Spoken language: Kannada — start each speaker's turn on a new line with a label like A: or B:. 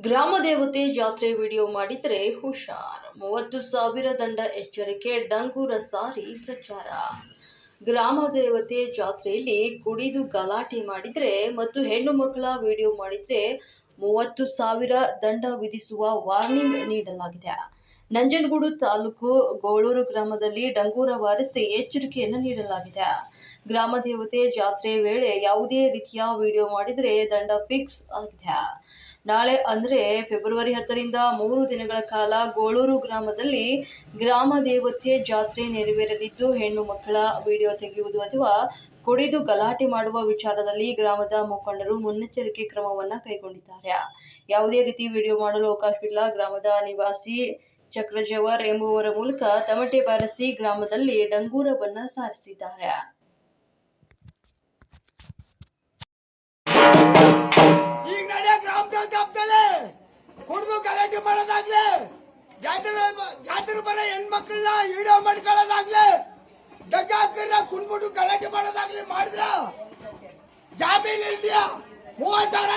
A: ಗ್ರಾಮ ದೇವತೆ ಜಾತ್ರೆ ವಿಡಿಯೋ ಮಾಡಿದ್ರೆ ಹುಷಾರ್. ಮೂವತ್ತು ಸಾವಿರ ದಂಡ ಎಚ್ಚರಿಕೆ ಡಂಗೂರ ಸಾರಿ ಪ್ರಚಾರ. ಗ್ರಾಮ ದೇವತೆ ಜಾತ್ರೆಯಲ್ಲಿ ಕುಡಿದು ಗಲಾಟೆ ಮಾಡಿದ್ರೆ ಮತ್ತು ಹೆಣ್ಣು ಮಕ್ಕಳ ವಿಡಿಯೋ ಮಾಡಿದ್ರೆ ಮೂವತ್ತು ಸಾವಿರ ದಂಡ ವಿಧಿಸುವ ವಾರ್ನಿಂಗ್ ನೀಡಲಾಗಿದೆ. ನಂಜನಗೂಡು ತಾಲೂಕು ಗೋಳೂರು ಗ್ರಾಮದಲ್ಲಿ ಡಂಗೂರ ವಾರಿಸಿ ಎಚ್ಚರಿಕೆಯನ್ನು ನೀಡಲಾಗಿದೆ. ಗ್ರಾಮ ದೇವತೆ ಜಾತ್ರೆ ವೇಳೆ ಯಾವುದೇ ರೀತಿಯ ವಿಡಿಯೋ ಮಾಡಿದರೆ ದಂಡ ಫಿಕ್ಸ್ ಆಗಿದೆ. ನಾಳೆ ಅಂದರೆ ಫೆಬ್ರವರಿ ಹತ್ತರಿಂದ ಮೂರು ದಿನಗಳ ಕಾಲ ಗೋಳೂರು ಗ್ರಾಮದಲ್ಲಿ ಗ್ರಾಮ ದೇವತೆ ಜಾತ್ರೆ ನೆರವೇರಲಿದ್ದು ಹೆಣ್ಣು ಮಕ್ಕಳ ವಿಡಿಯೋ ತೆಗೆಯುವುದು ಅಥವಾ ಕುಡಿದು ಗಲಾಟೆ ಮಾಡುವ ವಿಚಾರದಲ್ಲಿ ಗ್ರಾಮದ ಮುಖಂಡರು ಮುನ್ನೆಚ್ಚರಿಕೆ ಕ್ರಮವನ್ನ ಕೈಗೊಂಡಿದ್ದಾರೆ. ಯಾವುದೇ ರೀತಿ ವಿಡಿಯೋ ಮಾಡಲು ಅವಕಾಶವಿಲ್ಲ ಗ್ರಾಮದ ನಿವಾಸಿ ಚಕ್ರಜವರ್ ಎಂಬುವರ ಮೂಲಕ ತಮಟೆ ಬಾರಿಸಿ ಗ್ರಾಮದಲ್ಲಿ ಡಂಗೂರವನ್ನ ಸಾರಿಸಿದ್ದಾರೆ.
B: ಜಾತಿ ಜಾತಿ ಹೆಣ್ಮಕ್ಳನ್ನ ಈಡೋ ಹಬ್ಬದಲ್ಲಿ ಕುಣ್ಬಿಟ್ಟು ಗಲಾಟೆ ಮಾಡೋದಾಗ್ಲಿ ಮಾಡಿದ್ರ? ಜಾಮೀನ್ ಇಲ್ದಿಯಾ? ಮೂವತ್ ಸಾವಿರ